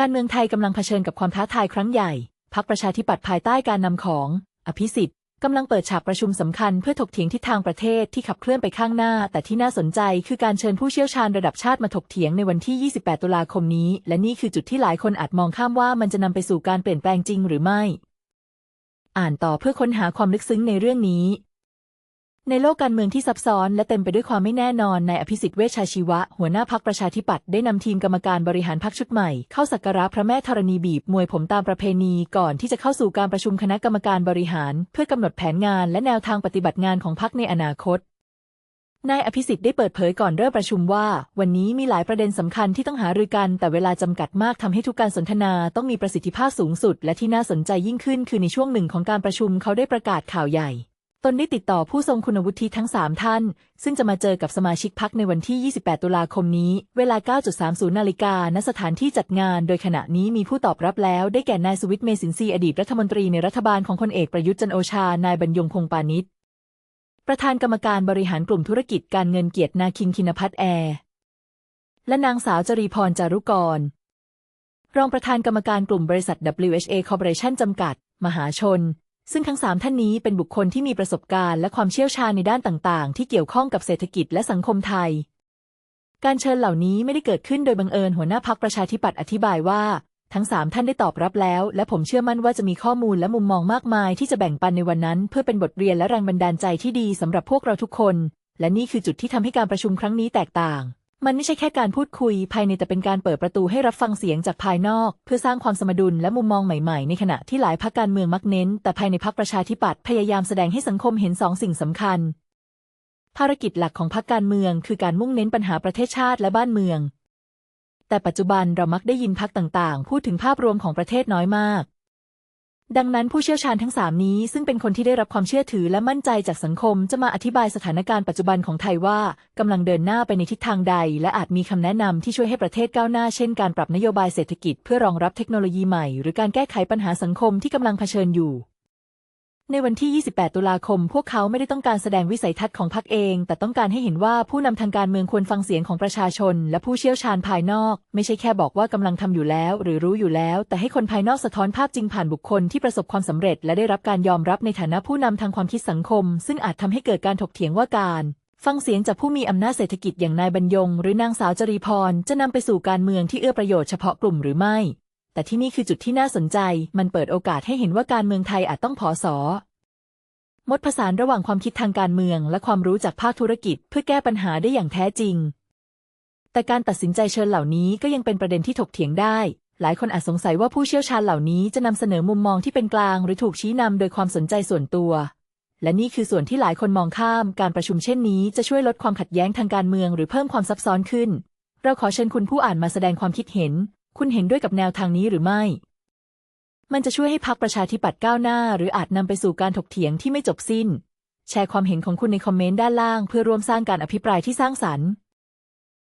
การเมืองไทยกำลังเผชิญกับความท้าทายครั้งใหญ่พักประชาธิปัตย์ภายใต้การนำของ อภิสิทธิ์กำลังเปิดฉากประชุมสำคัญเพื่อถกเถียงทิศทางประเทศที่ขับเคลื่อนไปข้างหน้า แต่ที่น่าสนใจคือการเชิญผู้เชี่ยวชาญระดับชาติมาถกเถียงในวันที่ 28 ตุลาคมนี้ และนี่คือจุดที่หลายคนอาจมองข้ามว่ามันจะนำไปสู่การเปลี่ยนแปลงจริงหรือไม่ อ่านต่อเพื่อค้นหาความลึกซึ้งในเรื่องนี้ ในโลกการเมืองที่ซับซ้อนและเต็มไปด้วยความไม่แน่นอนนายอภิสิทธิ์เวชชาชีวะ หัวหน้าพักประชาธิปัตย์ได้นำทีมกรรมการบริหารพักชุดใหม่ เข้าสักการะพระแม่ธรณีบีบมวยผมตามประเพณีก่อนที่จะเข้าสู่การประชุมคณะกรรมการบริหาร เพื่อกำหนดแผนงานและแนวทางปฏิบัติงานของพักในอนาคตนายอภิสิทธิ์ได้เปิดเผยก่อนเริ่มประชุมว่า วันนี้มีหลายประเด็นสำคัญที่ต้องหารือกัน แต่เวลาจำกัดมากทำให้ทุกการสนทนาต้องมีประสิทธิภาพสูงสุด และที่น่าสนใจยิ่งขึ้น คือในช่วงหนึ่งของการประชุมเขาได้ประกาศข่าวใหญ่ นได้ติดต่อผู้ทรงคุณวุฒิทั้ง 3 ท่าน ซึ่งจะมาเจอกับสมาชิกพักในวันที่ 28 ตุลาคมนี้ เวลา 9.30 นาฬิกา ณ สถานที่จัดงาน โดยขณะนี้มีผู้ตอบรับแล้ว ได้แก่นายสุวิทย์ เมสินทรีอดีตรัฐมนตรีในรัฐบาลของพลเอกประยุทธ์จันโอชา นายบรรยงพงปานิชประธานกรรมการบริหารกลุ่มธุรกิจการเงินเกียรตินาคินคินพัฒน์แอร์ และนางสาวจรีพรจารุกร รองประธานกรรมการกลุ่มบริษัท WHA Corporation จำกัด มหาชน ซึ่งทั้งสามท่านนี้เป็นบุคคลที่มีประสบการณ์และความเชี่ยวชาญในด้านต่างๆ ที่เกี่ยวข้องกับเศรษฐกิจและสังคมไทย การเชิญเหล่านี้ไม่ได้เกิดขึ้นโดยบังเอิญหัวหน้าพักประชาธิปัตย์อธิบายว่า ทั้งสามท่านได้ตอบรับแล้ว และผมเชื่อมั่นว่าจะมีข้อมูลและมุมมองมากมายที่จะแบ่งปันในวันนั้น เพื่อเป็นบทเรียนและแรงบันดาลใจที่ดีสำหรับพวกเราทุกคน และนี่คือจุดที่ทำให้การประชุมครั้งนี้แตกต่าง มันไม่ใช่แค่การพูดคุยภายในแต่เป็นการเปิดประตูให้รับฟังเสียงจากภายนอก เพื่อสร้างความสมดุลและมุมมองใหม่ๆ ในขณะที่หลายพรรคการเมืองมักเน้น แต่ภายในพรรคประชาธิปัตย์พยายามแสดงให้สังคมเห็นสองสิ่งสำคัญ ภารกิจหลักของพรรคการเมือง คือการมุ่งเน้นปัญหาประเทศชาติและบ้านเมือง แต่ปัจจุบันเรามักได้ยินพรรคต่างๆ พูดถึงภาพรวมของประเทศน้อยมาก ดังนั้นผู้เชี่ยวชาญทั้งสามนี้ ซึ่งเป็นคนที่ได้รับความเชื่อถือและมั่นใจจากสังคม จะมาอธิบายสถานการณ์ปัจจุบันของไทยว่ากำลังเดินหน้าไปในทิศทางใด และอาจมีคำแนะนำที่ช่วยให้ประเทศก้าวหน้า เช่นการปรับนโยบายเศรษฐกิจเพื่อรองรับเทคโนโลยีใหม่ หรือการแก้ไขปัญหาสังคมที่กำลังเผชิญอยู่ ในวันที่ 28 ตุลาคม พวกเขาไม่ได้ต้องการแสดงวิสัยทัศน์ของพรรคเอง แต่ต้องการให้เห็นว่าผู้นำทางการเมืองควรฟังเสียงของประชาชน และผู้เชี่ยวชาญภายนอก ไม่ใช่แค่บอกว่ากำลังทำอยู่แล้ว หรือรู้อยู่แล้ว แต่ให้คนภายนอกสะท้อนภาพจริงผ่านบุคคลที่ประสบความสำเร็จ และได้รับการยอมรับในฐานะผู้นำทางความคิดสังคม ซึ่งอาจทำให้เกิดการถกเถียงว่าการฟังเสียงจากผู้มีอำนาจเศรษฐกิจอย่างนายบรรยง หรือนางสาวจรีพร จะนำไปสู่การเมืองที่เอื้อประโยชน์เฉพาะกลุ่มหรือไม่ แต่ที่นี่คือจุดที่น่าสนใจ มันเปิดโอกาสให้เห็นว่าการเมืองไทยอาจต้องผอสอมดผสานระหว่างความคิดทางการเมืองและความรู้จากภาคธุรกิจ เพื่อแก้ปัญหาได้อย่างแท้จริง แต่การตัดสินใจเชิญเหล่านี้ก็ยังเป็นประเด็นที่ถกเถียงได้ หลายคนอาจสงสัยว่าผู้เชี่ยวชาญเหล่านี้จะนำเสนอมุมมองที่เป็นกลาง หรือถูกชี้นำโดยความสนใจส่วนตัว และนี่คือส่วนที่หลายคนมองข้าม การประชุมเช่นนี้จะช่วยลดความขัดแย้งทางการเมือง หรือเพิ่มความซับซ้อนขึ้น เราขอเชิญคุณผู้อ่านมาแสดงความคิดเห็น คุณเห็นด้วยกับแนวทางนี้หรือไม่ มันจะช่วยให้พรรคประชาธิปัตย์ก้าวหน้า หรืออาจนำไปสู่การถกเถียงที่ไม่จบสิ้น แชร์ความเห็นของคุณในคอมเมนต์ด้านล่าง เพื่อร่วมสร้างการอภิปรายที่สร้างสรรค์